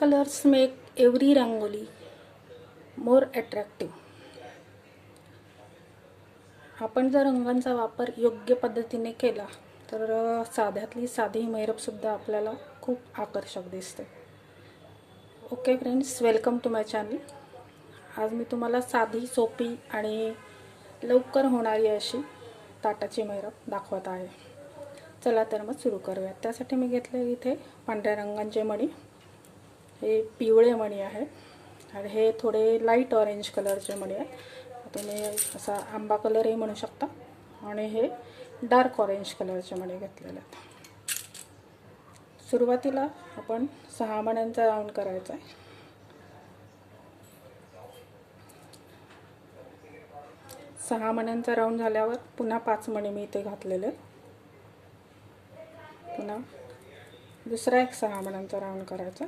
Colours make every rangoli more attractive आपण जर रंगांचा वापर योग्य पद्धतीने केला तर साध्यातली साधी मैरपसुद्धा आपल्याला खूप आकर्षक दिसते. Okay friends welcome to my channel आज मी तुम्हाला साधी सोपी आणि लवकर होणारी अशी ताटाची मैरप दाखवत आहे. चला तर मग सुरू करूयात. त्यासाठी मी घेतले इथे पांढऱ्या रंगांचे मणी. हे पिवळे मणी आहेत आणि हे थोडे लाइट ऑरेंज कलरचे मणी आहेत. तुम्ही असा आंबा कलरही म्हणू शकता. आणि हे डार्क ऑरेंज कलरचे मणी घेतलेले आहेत. सुरुवातीला आपण सहा मण्यांचा राऊंड करायचा आहे. सहा मण्यांचा राऊंड झाल्यावर पुन्हा पाच मणी मी इथे घातलेले आहेत. पुन्हा दुसरा एक सहा मण्यांचा राऊंड करायचा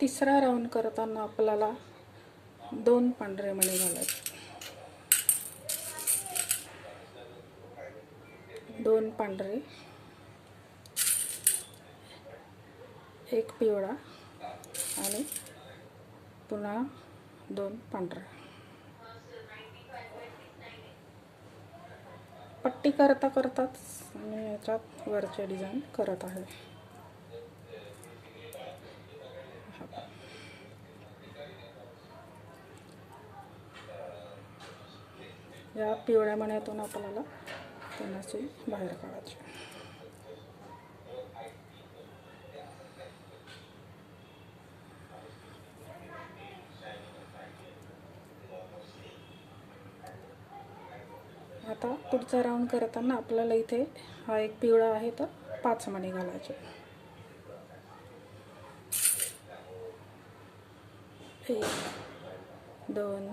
तिसरा राऊंड करताना आपल्याला दोन पांढरे मणी घालायचे. दोन पांढरे एक पिवळा आणि पुन्हा दोन पांढरा. पट्टी करता करताच मी याच्यात वरचे डिझाईन करत आहे. या पिवळ्या मण्यातून आपल्याला त्यांनाची बाहेर काढायची? आता पुढचा राऊंड करताना आपल्याला इथे हा एक पिवळा आहे तर पाच मणी घालायचे. एक दोन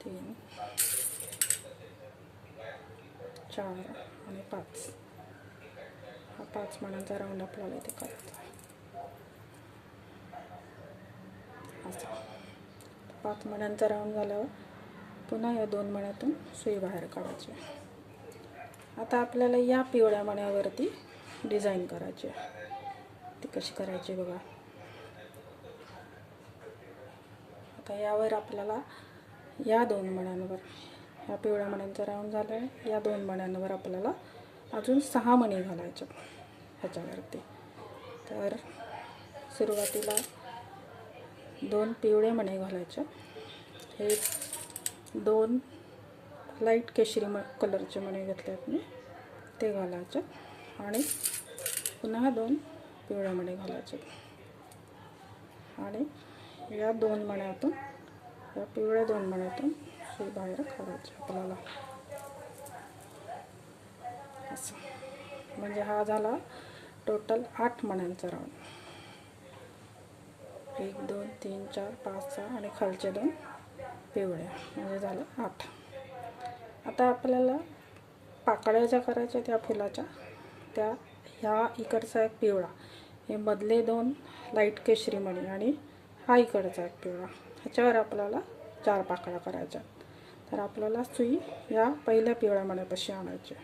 तीन चार आणि पाच हा पाच मण्यांचा राऊंड आपल्याला इथे असं पाच मण्यांचा राऊंड झाल्यावर पुन्हा या दोन मण्यातून सुई बाहेर काढायची. आता आपल्याला या पिवळ्या मण्यावरती डिझाईन करायची आहे. ती कशी करायची बघा. आता यावर आपल्याला या दोन मण्यांवर ह्या पिवळ्या मण्यांचा राऊंड झाला आहे या दोन मण्यांवर आपल्याला अजून सहा मणी घालायचे. ह्याच्यावरती. तर सुरुवातीला दोन पिवळे मणी घालायचे. हे दोन लाइट केशरी म कलरचे मणी घेतले आहेत मी. ते घालायचे. आणि पुन्हा दोन पिवळे मणी घालायचे. आणि या दोन मण्यातून या पिवळ्या दोन मण्यातून सुई बाहेर काढायची आपल्याला. असं. म्हणजे हा झाला टोटल आठ मण्यांचा राऊंड. एक दोन तीन चार पाच सहा आणि खालचे दोन पिवळ्या म्हणजे झालं आठ. आता आपल्याला पाकळ्या ज्या करायच्या त्या फुलाच्या त्या ह्या इकडचा एक पिवळा हे मधले दोन लाइट केशरीमणी आणि हा इकडचा एक पिवळा. ह्याच्यावर आपल्याला चार पाकळ्या करायच्या. तर आपल्याला सुई या पहिल्या पिवळ्या मण्यापाशी आणायची.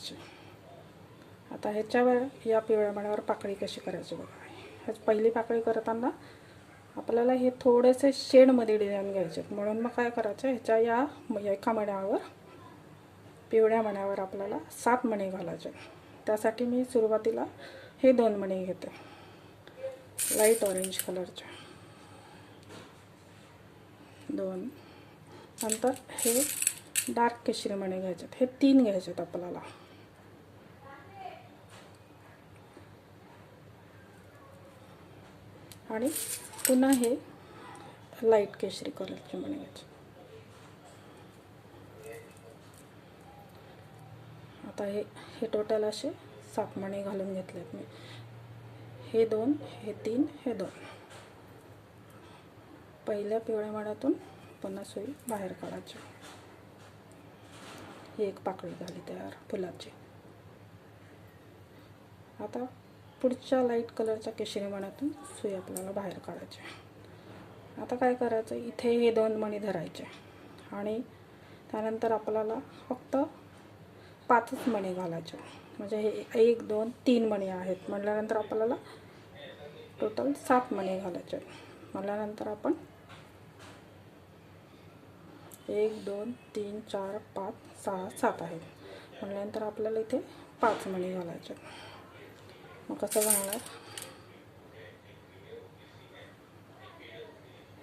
अशी आता ह्याच्यावर या पिवळ्या मण्यावर पाकळी कशी करायची बघा. ह्याच पहिली पाकळी करताना आपल्याला हे थोडेसे शेडमध्ये डिझाईन घ्यायचे. म्हणून मग काय करायचं ह्याच्या या एका मण्यावर पिवळ्या मण्यावर आपल्याला सात मणी घालायचे. त्यासाठी मी सुरुवातीला हे दोन मणी घेते. लाइट ऑरेंज कलरचे दोन. नंतर हे डार्क केशरी मणी घ्यायचे. हे तीन घ्यायचे आपल्याला. आणि पुन्हा हे लाइट केशरी कलरचे बनवायचे आता हे हे टोटल असे सात मणी घालून घेतलेत मी. हे दोन हे तीन हे दोन. पहिल्या पिवळ्या मण्यातून पुन्हा सुई बाहेर काढायची. ही एक पाकळी झाली तयार फुलाची. आता पुढच्या लाइट कलरच्या केशरी मण्यातून सुई आपल्याला बाहेर काढायची. आता काय करायचं? इथे हे दोन मणी धरायचे. आणि त्यानंतर आपल्याला फक्त पाचच मणी घालायचे. म्हणजे हे एक दोन तीन मणी आहेत. म्हटल्यानंतर आपल्याला टोटल सात मणी घालायचे. म्हटल्यानंतर आपण एक दोन तीन चार पाच सहा सात आहेत. म्हटल्यानंतर आपल्याला इथे पाच मणी घालायचे. मग कसं घालणार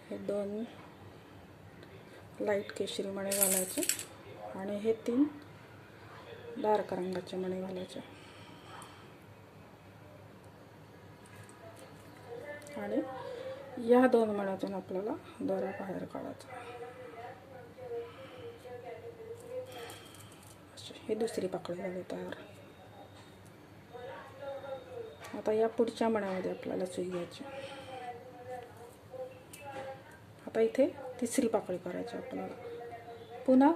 हे दोन लाइट केशरी मणे घालायचे. आणि हे तीन डार्क रंगाचे मणे घालायचे. आणि या दोन मण्यातून आपल्याला दोरा बाहेर काढायचा. ही दुसरी पाकळी झाली तयार. आता या पुढच्या मण्यामध्ये आपल्याला सुई घ्यायची. आता इथे तिसरी पाकळी करायची आपल्याला. पुन्हा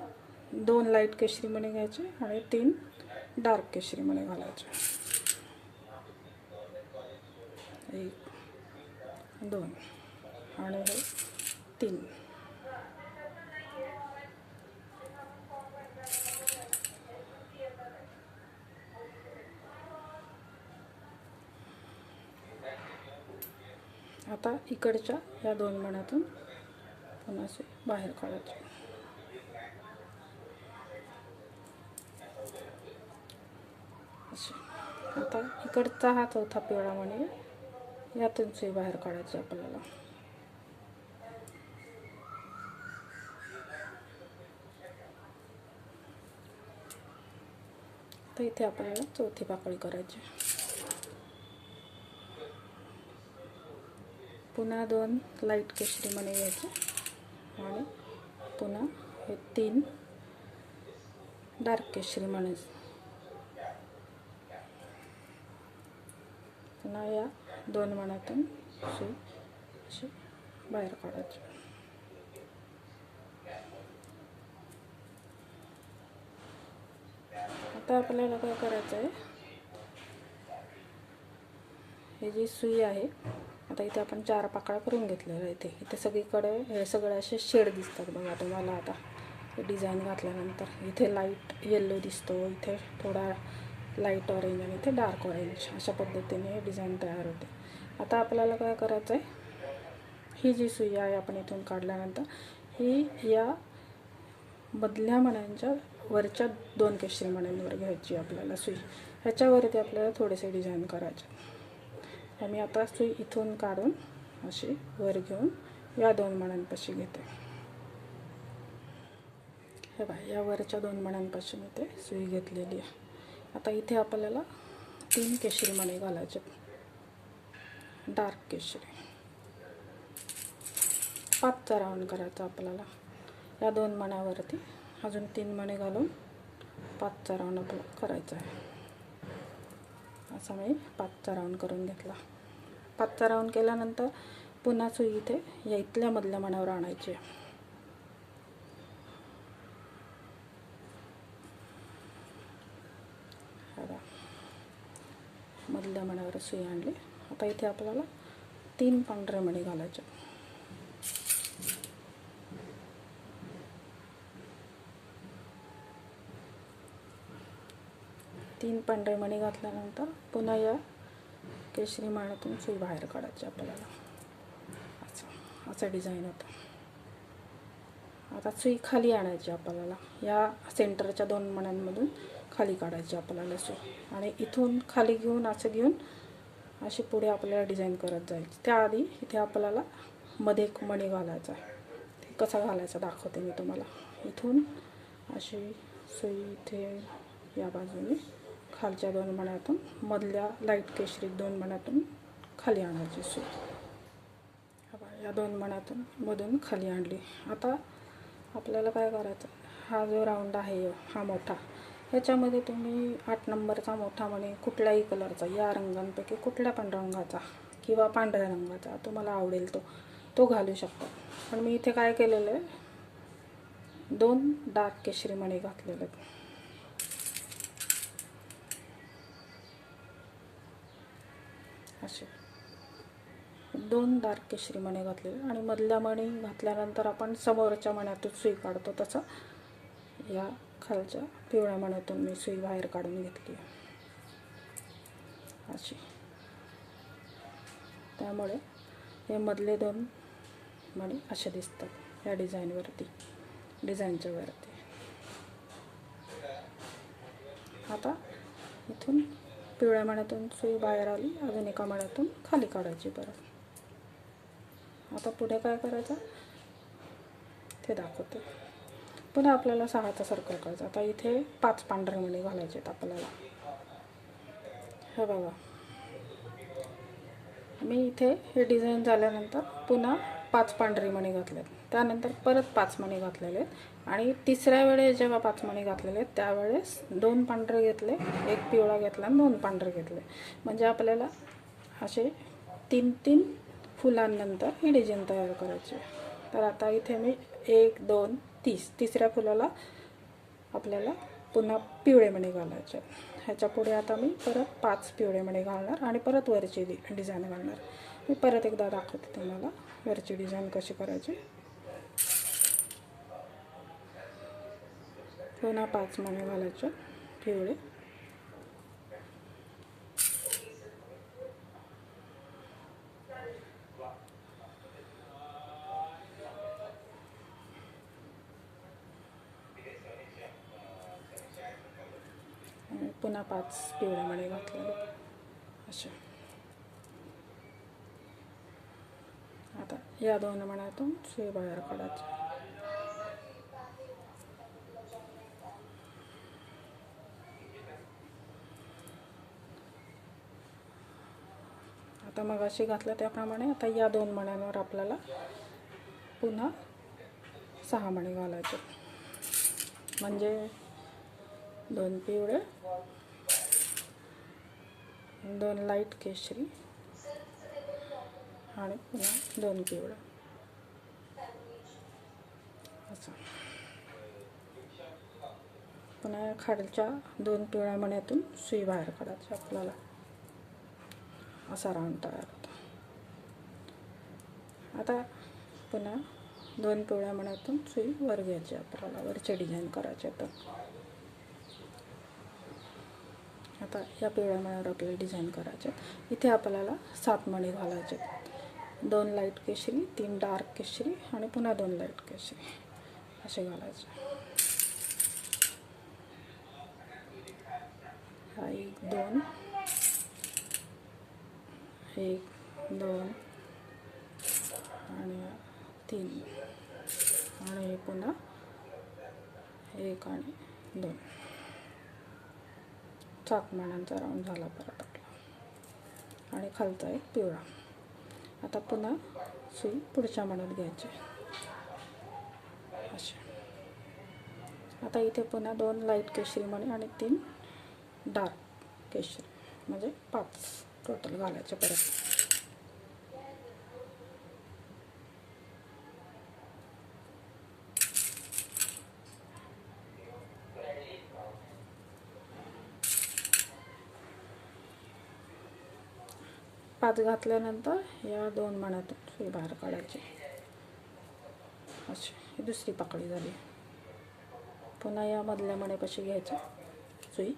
दोन लाइट केशरी मणी घ्यायचे आणि तीन डार्क केशरी मणी घालायचे. एक दोन आणि हे तीन. आता इकडच्या या दोन मण्यातून पुन्हा असे बाहेर काढायचे असे. आता इकडचा हा चौथा पिवळा मणी यातून सुई बाहेर काढायची आपल्याला. तर इथे आपल्याला चौथी पाकळी करायची. पुन्हा दोन लाइट केशरी मणी घ्यायचे. आणि पुन्हा हे तीन डार्क केशरी मणी पुन्हा या दोन मनातून सुई अशी बाहेर काढायची. आता आपल्याला काय करायचं आहे ही जी सुई आहे आता इथे आपण चार पाकळ्या करून घेतलेल्या इथे. इथे सगळीकडे हे सगळे असे शेड दिसतात बघा तुम्हाला आता. डिझाईन घातल्यानंतर इथे लाइट येल्लो दिसतो इथे थोडा लाइट ऑरेंज आणि इथे डार्क ऑरेंज अशा पद्धतीने डिझाईन तयार होते. आता आपल्याला काय करायचं आहे ही जी सुई आहे आपण इथून काढल्यानंतर ही या मधल्या मण्यांच्या वरच्या दोन केशरी मण्यांवर घ्यायची आपल्याला सुई. ह्याच्यावरती आपल्याला थोडेसे डिझाईन करायचे. मी आता सुई इथून काढून अशी वर घेऊन या दोन मण्यांपाशी घेते. हे बघा या वरच्या दोन मण्यांपाशी मी ते सुई घेतलेली आहे. आता इथे आपल्याला तीन केशरी मणी घालायचे डार्क केशरी. पाचचा राऊंड करायचा आपल्याला. या दोन मण्यावरती अजून तीन मणे घालून पाचचा राऊंड आपला करायचा आहे. असा मी पाचचा राऊंड करून घेतला. पाचचा राऊंड केल्यानंतर पुन्हा सुई इथे या इथल्या मधल्या मनावर आणायची. मधल्या मनावर सुई आणली. आता इथे आपल्याला तीन पांढरे मणी घालायचे. तीन पांढरे मणी घातल्यानंतर पुन्हा या केशरी माळ्यातून सुई बाहेर काढायची आपल्याला. असं असं डिझाईन होतं. आता सुई खाली आणायची आपल्याला. या सेंटरच्या दोन मण्यांमधून खाली काढायची आपल्याला सुई. आणि इथून खाली घेऊन असं घेऊन अशी पुढे आपल्याला डिझाईन करत जायची. त्याआधी इथे आपल्याला मध्ये एक मणी घालायचा आहे. ते कसा घालायचा दाखवते मी तुम्हाला. इथून अशी सुई इथे या बाजूने खालच्या दोन मण्यातून मधल्या लाइट केशरी दोन मण्यातून खाली आणायची सुई या दोन मण्यातून मधून खाली आणली. आता आपल्याला काय करायचं? हा जो राऊंड आहे हा मोठा ह्याच्यामध्ये तुम्ही आठ नंबरचा मोठा म्हणे कुठल्याही कलरचा या रंगांपैकी कुठल्या पण रंगाचा किंवा पांढऱ्या रंगाचा तुम्हाला आवडेल तो तो घालू शकता. पण मी इथे काय केलेलं आहे? दोन डार्क केशरी मणी घातलेले आहेत. असे. दोन डार्क केशरी मणी घातलेले आणि मधल्या मणी घातल्यानंतर आपण समोरच्या मण्यातून सुई काढतो. तसं या खालच्या पिवळ्या मण्यातून मी सुई बाहेर काढून घेतली अशी. त्यामुळे हे मधले दोन मणी असे दिसतात या डिझाईनवरती डिझाईनच्या वरती. आता इथून पिवळ्या मण्यातून सुई बाहेर आली अजून एका मण्यातून खाली काढायची परत. आता पुढे काय करायचं? ते दाखवते. पुन्हा आपल्याला सहाचा सर्कल करायचा. आता इथे पाच पांढरे मणी घालायचे आहेत आपल्याला. हे बघा. मी इथे हे डिझाईन झाल्यानंतर पुन्हा पाच पांढरी मणी घातलेत. त्यानंतर परत पाच मणी घातलेले आहेत. आणि तिसऱ्या वेळेस जेव्हा पाचमणी घातलेले त्यावेळेस दोन पांढरे घेतले एक पिवळा घेतला आणि दोन पांढरे घेतले. म्हणजे आपल्याला असे तीन तीन फुलांनंतर ही डिझाईन तयार करायची आहे. तर आता इथे मी एक दोन तीस तिसऱ्या फुलाला आपल्याला पुन्हा पिवळे मणी घालायचे ह्याच्या पुढे आता मी परत पाच पिवळे मणी घालणार आणि परत वरची डि डिझाईन घालणार. मी परत एकदा दाखवते तुम्हाला वरची डिझाईन कशी करायची. पुन्हा पाच मणी घालायचे. पिवळे पुन्हा पाच पिवळ्या मणी घातलेले. असे आता या दोन मण्यातून सुई बाहेर काढायची. मगाशी मग अशी घातलं त्याप्रमाणे. आता या दोन मण्यांवर आपल्याला पुन्हा सहा मणी घालायचे. म्हणजे दोन पिवळे दोन लाइट केशरी आणि पुन्हा दोन पिवळे. असं. पुन्हा खालच्या दोन पिवळ्या मण्यातून सुई बाहेर काढायची आपल्याला. असा राऊंड तयार होतो. आता पुन्हा दोन पिवळ्या मण्यातून सुई वर घ्यायची आपल्याला वरचे डिझाईन करायचे तर आता या पिवळ्या मण्यावर आपल्याला डिझाईन करायचे इथे आपल्याला सात मणी घालायचे दोन लाइट केशरी तीन डार्क केशरी आणि पुन्हा दोन लाइट केशरी असे घालायचे. हा एक दोन एक दोन आणि तीन. आणि हे पुन्हा एक आणि दोन. सात मण्यांचा राऊंड झाला परत आपला. आणि खालचा एक पिवळा. आता पुन्हा सुई पुढच्या मनात घ्यायची. असे आता इथे पुन्हा दोन लाइट केशरी मणी आणि तीन डार्क केशरी. म्हणजे पाच. टोटल घालायचे परत पाच घातल्यानंतर या दोन मण्यातून सुई बाहेर काढायची अशी ही दुसरी पाकळी झाली पुन्हा या मधल्या मण्यापाशी घ्यायचं सुई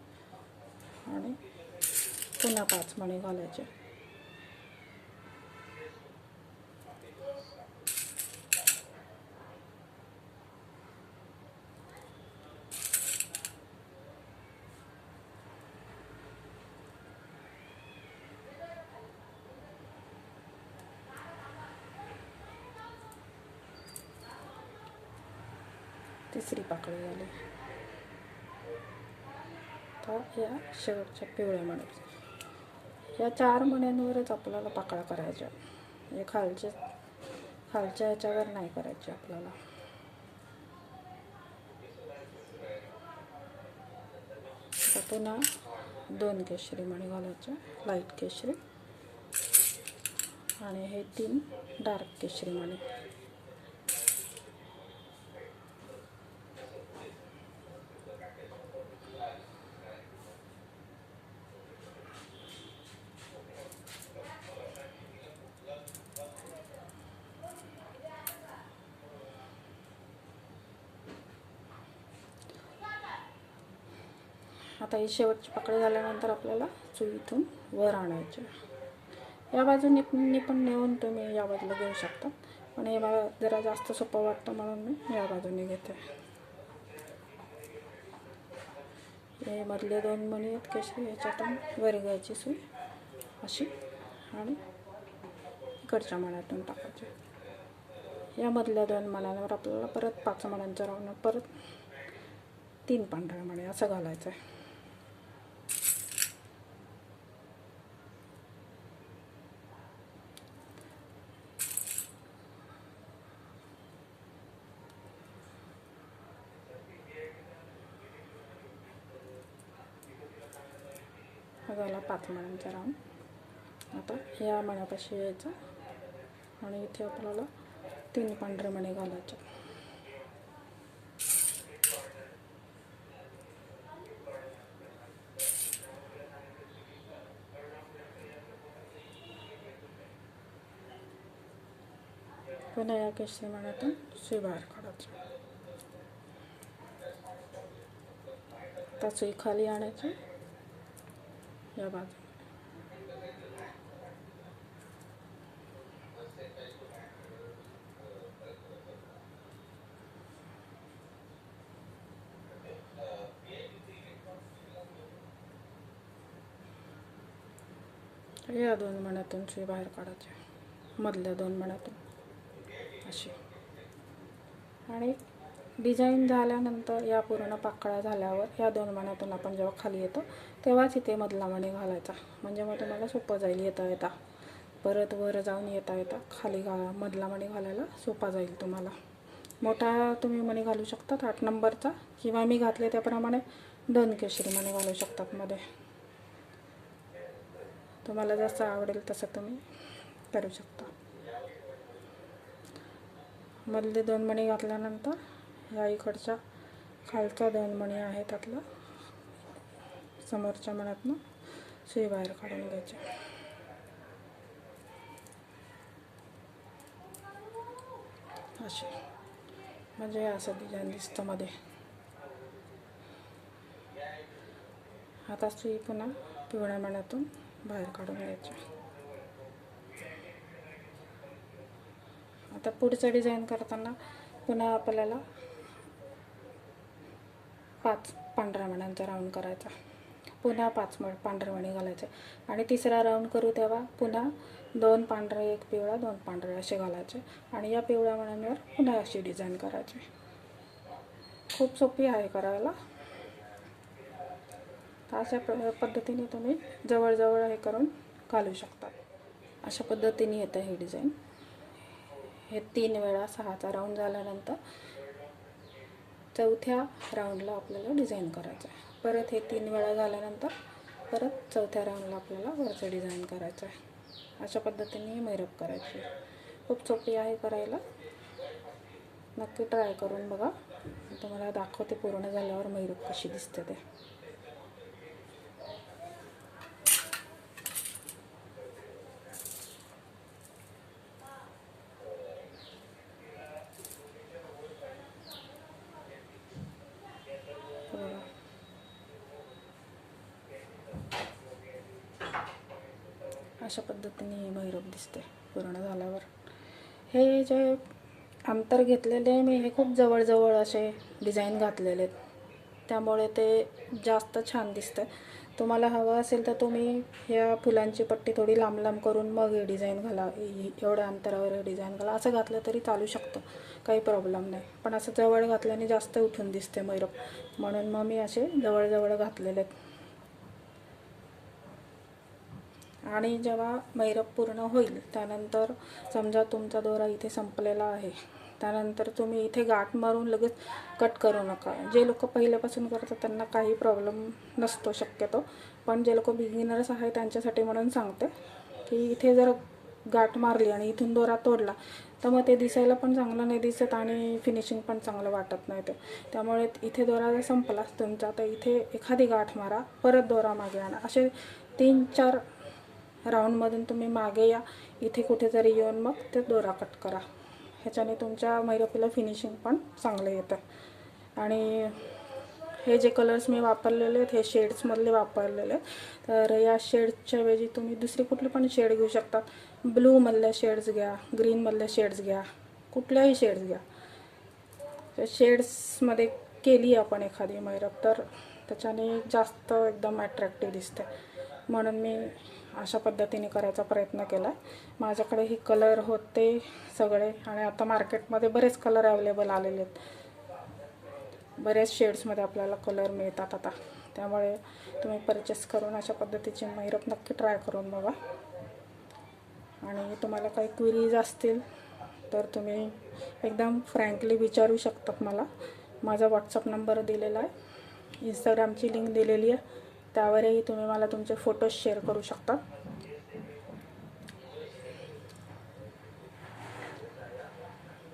आणि पुन्हा पाच मणी घालायचे. तिसरी पाकळी झाली तर या शेवटच्या पिवळ्या मण्यात या चार मण्यांवरच आपल्याला पाकळा करायच्या. म्हणजे खालचे खालच्या ह्याच्यावर नाही करायचे आपल्याला. पुन्हा दोन केशरी मणी घालायचं लाइट केशरी. आणि हे तीन डार्क केशरी मणी. आता ही शेवटची पकडी झाल्यानंतर आपल्याला सुई वर आणायचे. या बाजूने पण पण नेऊन तुम्ही या बाजूला घेऊ शकता. पण हे मला जरा जास्त सोपं वाटतं म्हणून मी या बाजूने घेते. हे मधले दोन मणी आहेत कसे याच्यातून वर घ्यायची सुई अशी आणि इकडच्या मण्यातून टाकायची. या मधल्या दोन मण्यांवर आपल्याला परत पाच मण्यांचं राहून परत तीन पांढऱ्या मण्या असं घालायचं आहे हा झाला आता या मण्यापाशी यायचं आणि इथे आपल्याला तीन पांढरे मणे घालायचे. पुन्हा या केशरी मण्यातून सुई बाहेर काढायचं. आता सुई खाली आणायची. या बाजू या दोन मण्यातून सुई बाहेर काढायची. मधल्या दोन मण्यातून अशी. आणि डिझाईन झाल्यानंतर या पूर्ण पाकळ्या झाल्यावर या दोन मण्यातून आपण जेव्हा खाली येतो तेव्हाच इथे मधला मणी घालायचा. म्हणजे मग तुम्हाला सोपं जाईल येता येता. परत वर जाऊन येता येता खाली घा मधला मणी घालायला सोपा जाईल तुम्हाला. मोठा तुम्ही मणी घालू शकतात आठ नंबरचा किंवा मी घातले त्याप्रमाणे दोन केशरी मणी घालू शकतात मध्ये. तुम्हाला जसं आवडेल तसं तुम्ही करू शकता. मधले दोन मणी घातल्यानंतर या इकडचा खालचा दोन मणी आहे त्यातला. समोरच्या मण्यातनं सुई बाहेर काढून घ्यायचे. असे म्हणजे असं डिझाईन दिसतं मध्ये. आता सुई पुन्हा पिवळ्या मण्यातून बाहेर काढून घ्यायची. आता पुढचं डिझाईन करताना पुन्हा आपल्याला पाच पांढऱ्या मण्यांचा राऊंड करायचा. पुन्हा पाच मण पांढरे मणी घालायचे. आणि तिसरा राऊंड करू तेव्हा पुन्हा दोन पांढरे एक पिवळा दोन पांढरे असे घालायचे. आणि या पिवळ्या मण्यांवर पुन्हा अशी डिझाईन करायची. खूप सोपी आहे करायला. तर अशा प्र पद्धतीने तुम्ही जवळजवळ हे करून घालू शकता. अशा पद्धतीने येतं ही डिझाईन हे तीन वेळा सहाचा राऊंड झाल्यानंतर चौथ्या राऊंडला आपल्याला डिझाईन करायचं आहे. परत हे तीन वेळा झाल्यानंतर परत चौथ्या राऊंडला आपल्याला वरचं डिझाईन करायचं आहे. अशा पद्धतीने मैरप करायची. खूप सोपी आहे करायला. नक्की ट्राय करून बघा. तुम्हाला दाखवते पूर्ण झाल्यावर मैरप कशी दिसते ते बघा अशा पद्धतीने भैरव दिसते पूर्ण झाल्यावर. हे जे अंतर घेतलेले मी हे खूप जवळजवळ असे डिझाईन घातलेले आहेत. त्यामुळे ते जास्त छान दिसतं तुम्हाला हवं असेल तर तुम्ही या फुलांची पट्टी थोडी लांब लांब करून मग हे डिझाईन घाला. एवढ्या अंतरावर डिझाईन घाला. असं घातलं तरी चालू शकतं. काही प्रॉब्लेम नाही. पण असं जवळ घातल्याने जास्त उठून दिसते मैरप म्हणून मग मी असे जवळजवळ घातलेले आहेत. आणि जेव्हा मैरप पूर्ण होईल त्यानंतर समजा तुमचा दोरा इथे संपलेला आहे त्यानंतर तुम्ही इथे गाठ मारून लगेच कट करू नका. जे लोक पहिल्यापासून करतात त्यांना काही प्रॉब्लेम नसतो शक्यतो. पण जे लोक बिगिनर्स आहे त्यांच्यासाठी म्हणून सांगते की इथे जर गाठ मारली आणि इथून दोरा तोडला तर मग ते दिसायला पण चांगलं नाही दिसत आणि फिनिशिंग पण चांगलं वाटत नाही ते. त्यामुळे इथे दोरा जर संपला तुमचा तर इथे एखादी गाठ मारा परत दोरा मागे आणा. असे तीन चार राऊंडमधून तुम्ही मागे या. इथे कुठेतरी येऊन मग ते दोरा कट करा. ह्याच्याने तुमच्या मैरपीला फिनिशिंग पण चांगलं येतं. आणि हे जे कलर्स मी वापरलेले आहेत हे शेड्समधले वापरलेले आहेत तर या शेड्सच्या ऐवजी तुम्ही दुसरी कुठली पण शेड घेऊ शकता. ब्लूमधल्या शेड्स घ्या ग्रीनमधल्या शेड्स घ्या कुठल्याही शेड्स घ्या. त्या शेड्समध्ये केली आपण एखादी मैरप तर त्याच्याने जास्त एकदम अट्रॅक्टिव्ह दिसते. म्हणून मी अशा पद्धतीने करायचा प्रयत्न केला. माझ्याकडे ही कलर होते सगळे आणि आता मार्केटमध्ये बरेच कलर अवेलेबल आलेले आहेत. बरेच शेड्समध्ये आपल्याला कलर मिळतात आता. त्यामुळे तुम्ही परचेस करून अशा पद्धतीची मैरप नक्की ट्राय करून बघा. आणि तुम्हाला काही क्विरीज असतील तर तुम्ही एकदम फ्रँकली विचारू शकतात मला. माझा व्हॉट्सअप नंबर दिलेला आहे. इंस्टाग्रामची लिंक दिलेली आहे. त्यावरही तुम्ही मला तुमचे फोटोज शेअर करू शकता.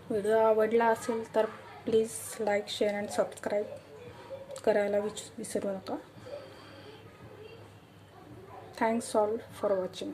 व्हिडिओ आवडला असेल तर please like share and subscribe करायला विच विसरू नका. Thanks all for watching